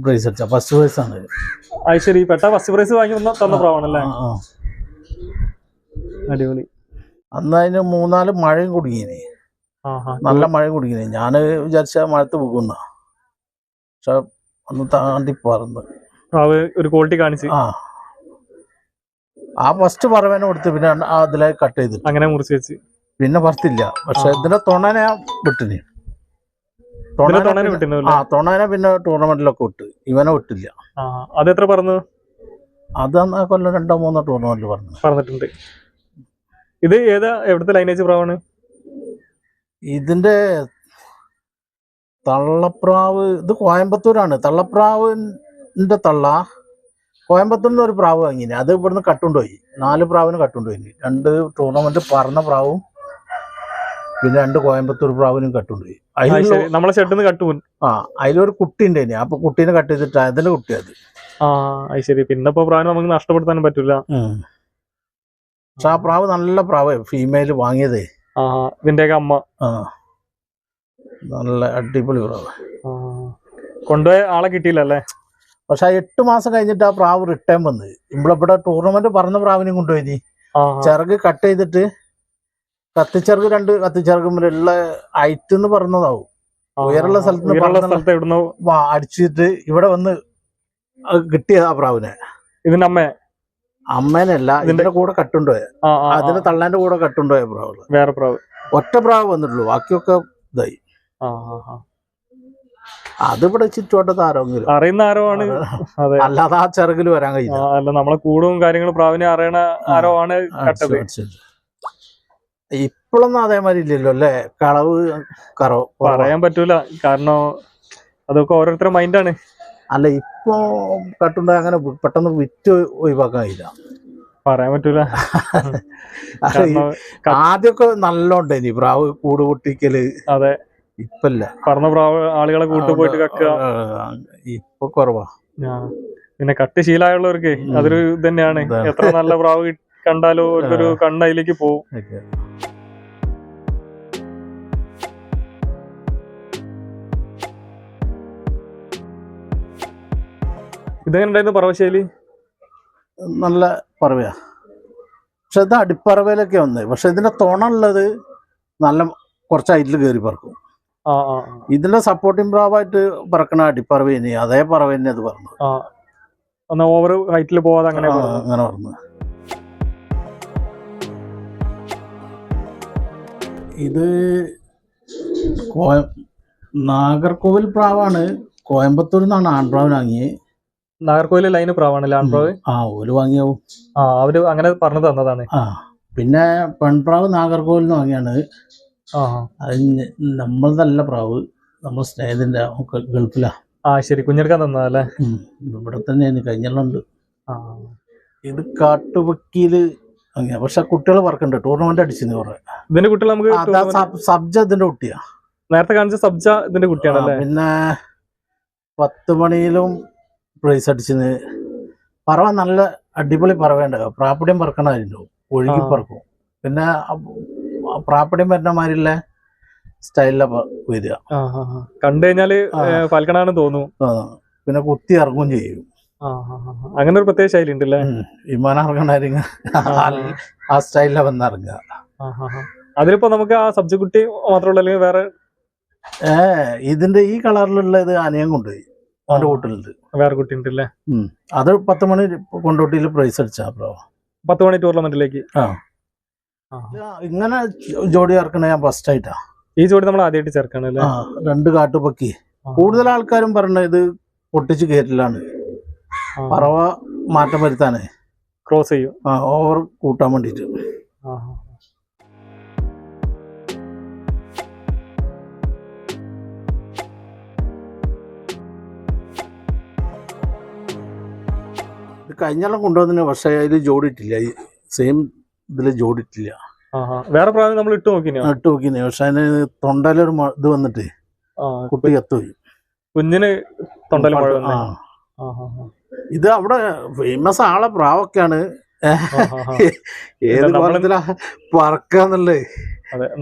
പ്രൈസ് അടിച്ച ഫസ്റ്റ് പ്രൈസ് ആണ് പെട്ട ഫസ്റ്റ് പ്രൈസ് വാങ്ങി തന്ന പ്രാവാണല്ലേ. അടിപൊളി. അന്ന് അതിന് മൂന്നാൽ മഴയും ആ നല്ല മഴയും കുടിക്കുന്നേ ഞാൻ വിചാരിച്ച മഴത്ത് പോകുന്ന. പക്ഷെ അന്ന് താണ്ടി പറന്ന്. ഒരു ക്വാളിറ്റി കാണിച്ച്. ആ. ആ ഫസ്റ്റ് പറവേനെ കൊടുത്ത് പിന്നെ അതിലെ കട്ട് ചെയ്തിട്ട്. അങ്ങനെ മുറിച്ച് വെച്ച്. പിന്നെ പറത്തില്ല പക്ഷെ. ഇതിന്റെ തുണനെ വിട്ടിന്. തൊണനെ പിന്നെ- ടൂർണമെന്റിലൊക്കെ വിട്ട് ഇവനെ വിട്ടില്ല അതെത്ര പറഞ്ഞു? അതാണ് കൊല്ലം രണ്ടോ മൂന്നോ ടൂർണമെന്റിൽ പറഞ്ഞു. പറഞ്ഞിട്ടുണ്ട്. ഇത് ഏതാ? എവിടുത്തെ ലൈനേജ് പ്രാവാണ്? ഇതിന്റെ തള്ളപ്രാവ് ഇത് കോയമ്പത്തൂരാണ്. തള്ളപ്രാവിന്റെ തള്ള കോയമ്പത്തൂരിൽ നിന്ന് ഒരു പ്രാവ് വാങ്ങിനി. അത് ഇവിടുന്ന് കട്ടുകൊണ്ടുപോയി നാല് പ്രാവിന് കട്ടുകൊണ്ടുപോയി രണ്ട് ടൂർണമെന്റ് പറന്ന പ്രാവും പിന്നെ രണ്ട് കോയമ്പത്തൂർ പ്രാവിനും കട്ടുകൊണ്ടുപോയി നമ്മളെ ഷെഡിൽ നിന്ന് കട്ടുപോൻ ആ അതിലൊരു കുട്ടി ഉണ്ട് അപ്പൊ കുട്ടീനെ കട്ട് ചെയ്തിട്ട് അതിന്റെ കുട്ടി അത്. ആ അത് ശരി. പിന്നെ ഇപ്പൊ പ്രാവിനെ നമുക്ക് നഷ്ടപ്പെടുത്താനും പറ്റൂല. പക്ഷെ ആ പ്രാവ് നല്ല പ്രാവ്. ഫീമെയിൽ വാങ്ങിയതേ. ആ ഇതിന്റെയൊക്കെ അമ്മ. ആ. നല്ല അടിപൊളി പ്രാവ്. കൊണ്ടുപോയ ആളെ കിട്ടിയില്ല അല്ലേ പക്ഷെ ആ എട്ട് മാസം കഴിഞ്ഞിട്ട് ആ പ്രാവ് റിട്ടേൺ വന്ന്. ഇവിടെ ടൂർണമെന്റ് പറഞ്ഞ പ്രാവിനെയും കൊണ്ടുപോയി ചിറക് കട്ട് ചെയ്തിട്ട് കത്തിച്ചിറക് രണ്ട് കത്തിച്ചിറകുമ്പോഴുള്ള ഐറ്റ് എന്ന് പറഞ്ഞതാവും. ഉയരുള്ള സ്ഥലത്ത് നിന്ന് അടിച്ചിട്ട് ഇവിടെ വന്ന് അത് കിട്ടിയ ആ പ്രാവിനെ. ഇതിന്റെ അമ്മ? അമ്മേനല്ല ഇതിന്റെ- കൂടെ കട്ടുണ്ടോയ? അതിന്റെ തള്ളാന്റെ കൂടെ കട്ടുണ്ടോയ പ്രാവ്? വേറെ പ്രാവ്. ഒറ്റ പ്രാവ് വന്നിട്ടുള്ളൂ ബാക്കിയൊക്കെ ഇതായി. ആ അതിവിടെ ചുറ്റുവട്ടത്ത് ആരോങ്കിലും. അറിയുന്ന ആരോ ആണ് അതെ. അല്ലാതെ ആ ചിറകിൽ വരാൻ കഴിയില്ല. അല്ല നമ്മളെ കൂടും കാര്യങ്ങളും പ്രാവിനെ അറിയണ ആരോ ആണ് കട്ടത്. ഇപ്പോഴൊന്നും അതേമാതിരി ഇല്ലല്ലോ അല്ലേ? കളവ് കറവ് പറയാൻ പറ്റൂല. കാരണം അതൊക്കെ ഓരോരുത്തരുടെ മൈൻഡാണ് അല്ല ഇപ്പൊ കട്ടുണ്ട അങ്ങനെ പെട്ടെന്ന് വിറ്റ് ഒഴിവാക്കാൻ കഴിയില്ല. പറയാൻ പറ്റൂല. ആദ്യമൊക്കെ നല്ലോണ്ട് ഇനി പ്രാവ് കൂട് പൊട്ടിക്കൽ? അതെ. ഇപ്പല്ല. പറഞ്ഞ പ്രാവ് ആളുകളെ കൂട്ടു പോയിട്ട് കക്ക ഇപ്പൊ കുറവാ. പിന്നെ കട്ട് ശീലമായുള്ളവർക്ക് അതൊരു ഇത് തന്നെയാണ്. എത്ര നല്ല പ്രാവ് കണ്ടാലോ ഒരു കണ്ണയിലേക്ക് പോകും. ഇതെങ്ങനെ ഉണ്ടായിരുന്നു പറവശൈലി? നല്ല പറവയാ. പക്ഷെ ഇത് അടിപ്പറവയിലൊക്കെ വന്നത് പക്ഷെ ഇതിന്റെ തുണ ഉള്ളത് നല്ല കുറച്ച് അതിൽ കയറി പറക്കും. ഇതിന്റെ സപ്പോർട്ടിംഗ് പ്രാവായിട്ട് പറക്കണ അടിപ്പറവേനി അതേ പറവേനെ അത് പറഞ്ഞു ഓവർ ഹൈറ്റിൽ പോവാതെ അങ്ങനെ പറഞ്ഞു ഇത് കോയ നാഗർകോവിൽ പ്രാവാണ്. കോയമ്പത്തൂരിൽ നിന്നാണ് ആൺപ്രാവ് വാങ്ങിയത് നാഗർകോവിൽ ലൈന് പ്രാവാണല്ലേ ആൺപ്രാവ്? ആ ഓൽ വാങ്ങിയാവും. ആ അവർ അങ്ങനെ പറഞ്ഞു തന്നതാണ്. ആ പിന്നെ പെൺപ്രാവ് നാഗർകോവിൽ നിന്ന് വാങ്ങിയാണ്. ആ അത് നമ്മളതല്ല പ്രാവ്. നമ്മൾ സ്നേഹത്തിന്റെ ഗൾഫിലാ. ആ ശരി. കുഞ്ഞെടുക്കാൻ തന്നതല്ലേ. ഇവിടെ തന്നെയാണ് കഴിഞ്ഞുണ്ട് ആ. ഇത് കാട്ടുപക്കിയിൽ അങ്ങനെ. പക്ഷെ കുട്ടികൾ വർക്കുണ്ട് ടൂർണമെന്റ് അടിച്ചിന് കുറെ ഇതിന്റെ കുട്ടികൾ നമുക്ക് സബ്ജ ഇതിന്റെ കുട്ടിയാ. നേരത്തെ കാണിച്ച സബ്ജ ഇതിന്റെ കുട്ടിയാണല്ലേ ആ, പിന്നെ പത്ത് മണിയിലും പ്രൈസ് അടിച്ചിന്. പറവ നല്ല അടിപൊളി പറവേണ്ട പ്രാപ്പടിയും പറക്കണമായിരുന്നു ഒഴുകി. പറക്കും. പിന്നെ പ്രാപ്പിടിയും വരണമാരില്ല പ്രാപ്പടിയും വരുന്ന മാതിരിയുള്ള സ്റ്റൈലിലെ വരിക. കണ്ടു കഴിഞ്ഞാൽ ഫാൽക്കണാണെന്ന് തോന്നുന്നു. പിന്നെ കുത്തി ഇറങ്ങുകയും ചെയ്യും. അങ്ങനെ ഒരു പ്രത്യേക ശൈലി ഉണ്ടല്ലേ. വിമാനം ഇറങ്ങണ ആ സ്റ്റൈലിലെ വന്നിറങ്ങുക. അതിലിപ്പോ നമുക്ക് ആ സബ്ജ കുട്ടി മാത്രമല്ല അല്ലെങ്കിൽ വേറെ ഏ ഇതിന്റെ ഈ കളറിലുള്ള ഇത് അനിയൻ കൊണ്ടുപോയി. അവന്റെ കൂട്ടിലുണ്ട്. വേറെ കുട്ടി ഉണ്ടല്ലേ. അത് പത്ത് മണി കൊണ്ടോട്ടിയിൽ പ്രൈസ് അടിച്ചാ ബ്രോ. പത്ത് മണി ടൂർണമെന്റിലേക്ക്. ആ. ഇങ്ങനെ ജോഡി ചേർക്കണ ഞാൻ ഫസ്റ്റ് ആയിട്ടാ. ഈ ജോഡി നമ്മൾ ആദ്യമായിട്ട് ചേർക്കണല്ലേ രണ്ട് കാട്ടുപക്കി. കൂടുതൽ ആൾക്കാരും പറഞ്ഞ ഇത് പൊട്ടിച്ച് കയറ്റിലാണ് പറവ മാറ്റം വരുത്താനേ. ക്രോസ് ചെയ്യും. ആ ഓവർ കൂട്ടാൻ. ഇത് കഴിഞ്ഞാലും കൊണ്ടുവന്നിന് പക്ഷേ അതിൽ ജോഡിട്ടില്ല. സെയിം ഇതിൽ ജോഡിട്ടില്ല. വേറെ പ്രാവശ്യം നമ്മൾ ഇട്ട് നോക്കിനോ? ഇട്ട് നോക്കിനെ. പക്ഷെ അതിന് തൊണ്ടയിലൊരു ഇത് വന്നിട്ട്. കുട്ടി കത്തുപോയി. കുഞ്ഞിന് തൊണ്ടയിൽ മഴ ആ, ആ. ഇത് അവിടെ ഫേമസ് ആളെ പ്രാവൊക്കെയാണ്. ഏത് കോലത്തിലാ പറക്കാന്നുള്ളത്.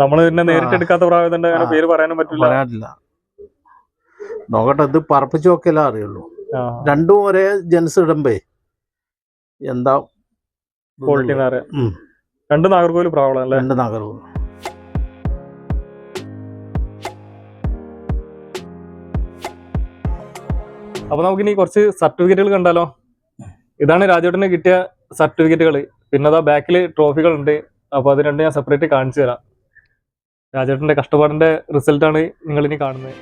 നമ്മൾ പിന്നെ നേരിട്ട്. എടുക്കാത്ത പ്രായത്തിന്റെ പേര് പറയാനും പറ്റില്ല. നോക്കട്ടെ ഇത് പറപ്പിച്ചു നോക്കിയാലേ അറിയുള്ളൂ. രണ്ടും ഒരേ ജെൻസ് ഇടുമ്പേ എന്താ ക്വാളിറ്റി. രണ്ട് നാഗർകോവിൽ പ്രാവളം അല്ലേ രണ്ട് നഗരവും അപ്പൊ നമുക്കിനി കുറച്ച് സർട്ടിഫിക്കറ്റുകൾ കണ്ടാലോ? ഇതാണ് രാജേട്ടന് കിട്ടിയ സർട്ടിഫിക്കറ്റുകൾ പിന്നെ അതാ ബാക്കിൽ ട്രോഫികൾ ഉണ്ട് അപ്പൊ അത് രണ്ട് ഞാൻ സെപ്പറേറ്റ് കാണിച്ചു തരാം. രാജേട്ടന്റെ കഷ്ടപ്പാടിന്റെ റിസൾട്ടാണ് നിങ്ങൾ ഇനി കാണുന്നത്.